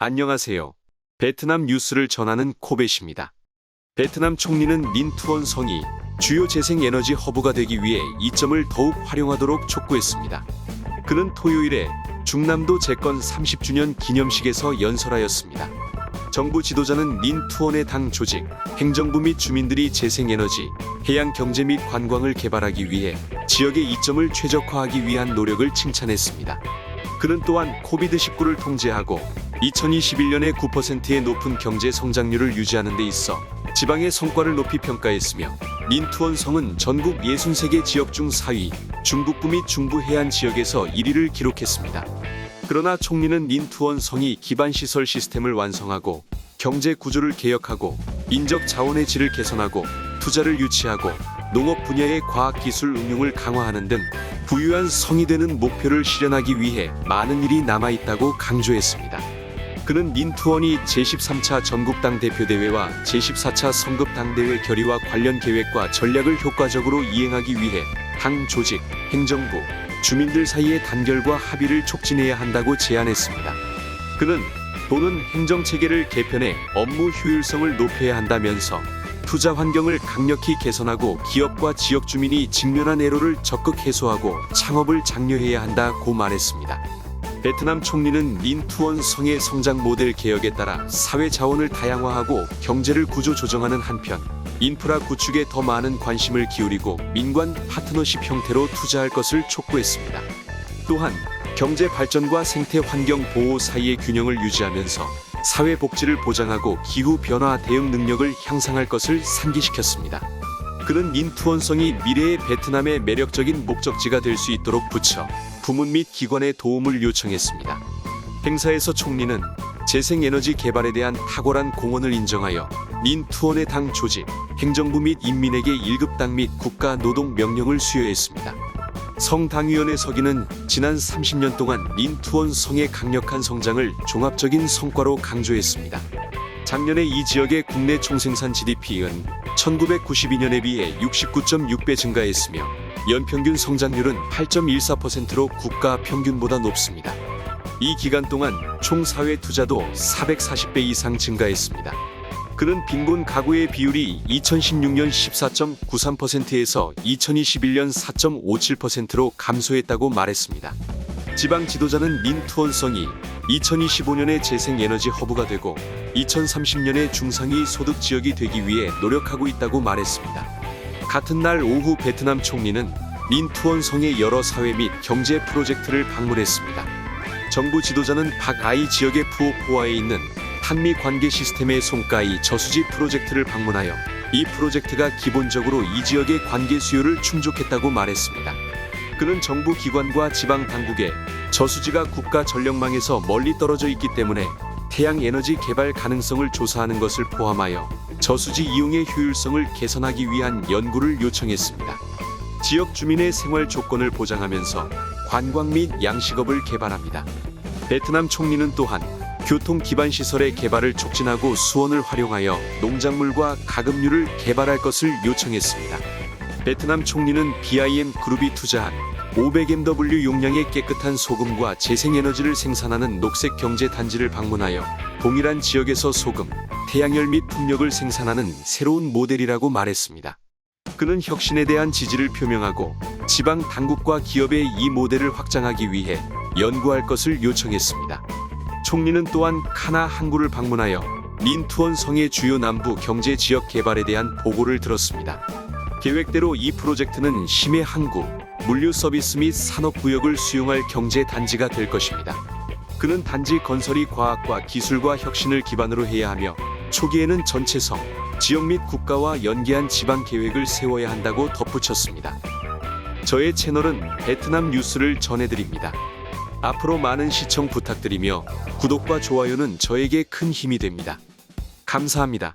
안녕하세요. 베트남 뉴스를 전하는 코벳입니다. 베트남 총리는 민투원 성이 주요 재생에너지 허브가 되기 위해 이 점을 더욱 활용하도록 촉구했습니다. 그는 토요일에 중남도 재건 30주년 기념식에서 연설하였습니다. 정부 지도자는 민투원의 당 조직, 행정부 및 주민들이 재생에너지, 해양 경제 및 관광을 개발하기 위해 지역의 이점을 최적화하기 위한 노력을 칭찬했습니다. 그는 또한 코비드 19를 통제하고 2021년에 9%의 높은 경제 성장률을 유지하는 데 있어 지방의 성과를 높이 평가했으며 민투원 성은 전국 63개 지역 중 4위, 중북부 및 중부 해안 지역에서 1위를 기록했습니다. 그러나 총리는 민투원 성이 기반 시설 시스템을 완성하고 경제 구조를 개혁하고 인적 자원의 질을 개선하고 투자를 유치하고 농업 분야의 과학 기술 응용을 강화하는 등 부유한 성이 되는 목표를 실현하기 위해 많은 일이 남아 있다고 강조했습니다. 그는 민투원이 제13차 전국당 대표대회와 제14차 성급당대회 결의와 관련 계획과 전략을 효과적으로 이행하기 위해 당 조직, 행정부, 주민들 사이의 단결과 합의를 촉진해야 한다고 제안했습니다. 그는 또는 행정체계를 개편해 업무 효율성을 높여야 한다면서 투자 환경을 강력히 개선하고 기업과 지역 주민이 직면한 애로를 적극 해소하고 창업을 장려해야 한다고 말했습니다. 베트남 총리는 민투원 성의 성장 모델 개혁에 따라 사회 자원을 다양화하고 경제를 구조 조정하는 한편 인프라 구축에 더 많은 관심을 기울이고 민관 파트너십 형태로 투자할 것을 촉구했습니다. 또한 경제 발전과 생태 환경 보호 사이의 균형을 유지하면서 사회 복지를 보장하고 기후 변화 대응 능력을 향상할 것을 상기시켰습니다. 그는 민투원성이 미래의 베트남의 매력적인 목적지가 될 수 있도록 부처, 부문 및 기관의 도움을 요청했습니다. 행사에서 총리는 재생에너지 개발에 대한 탁월한 공헌을 인정하여 민투원의 당 조직, 행정부 및 인민에게 1급 당 및 국가 노동 명령을 수여했습니다. 성당위원회 서기는 지난 30년 동안 민투원 성의 강력한 성장을 종합적인 성과로 강조했습니다. 작년에 이 지역의 국내 총생산 GDP은 1992년에 비해 69.6배 증가했으며 연평균 성장률은 8.14%로 국가 평균보다 높습니다. 이 기간 동안 총 사회 투자도 440배 이상 증가했습니다. 그는 빈곤 가구의 비율이 2016년 14.93%에서 2021년 4.57%로 감소했다고 말했습니다. 지방 지도자는 민투원성이 2025년에 재생에너지 허브가 되고 2030년에 중상위 소득 지역이 되기 위해 노력하고 있다고 말했습니다. 같은 날 오후 베트남 총리는 민투원 성의 여러 사회 및 경제 프로젝트를 방문했습니다. 정부 지도자는 박아이 지역의 푸오포아에 있는 한미 관계 시스템의 송가이 저수지 프로젝트를 방문하여 이 프로젝트가 기본적으로 이 지역의 관계 수요를 충족했다고 말했습니다. 그는 정부 기관과 지방 당국에 저수지가 국가 전력망에서 멀리 떨어져 있기 때문에 태양 에너지 개발 가능성을 조사하는 것을 포함하여 저수지 이용의 효율성을 개선하기 위한 연구를 요청했습니다. 지역 주민의 생활 조건을 보장하면서 관광 및 양식업을 개발합니다. 베트남 총리는 또한 교통 기반 시설의 개발을 촉진하고 수원을 활용하여 농작물과 가금류를 개발할 것을 요청했습니다. 베트남 총리는 BIM 그룹이 투자한 500MW 용량의 깨끗한 소금과 재생에너지를 생산하는 녹색 경제 단지를 방문하여 동일한 지역에서 소금, 태양열 및 풍력을 생산하는 새로운 모델이라고 말했습니다. 그는 혁신에 대한 지지를 표명하고 지방 당국과 기업의 이 모델을 확장하기 위해 연구할 것을 요청했습니다. 총리는 또한 카나 항구를 방문하여 민투원 성의 주요 남부 경제 지역 개발에 대한 보고를 들었습니다. 계획대로 이 프로젝트는 심해 항구, 물류 서비스 및 산업 구역을 수용할 경제 단지가 될 것입니다. 그는 단지 건설이 과학과 기술과 혁신을 기반으로 해야 하며 초기에는 전체성, 지역 및 국가와 연계한 지방 계획을 세워야 한다고 덧붙였습니다. 저의 채널은 베트남 뉴스를 전해드립니다. 앞으로 많은 시청 부탁드리며 구독과 좋아요는 저에게 큰 힘이 됩니다. 감사합니다.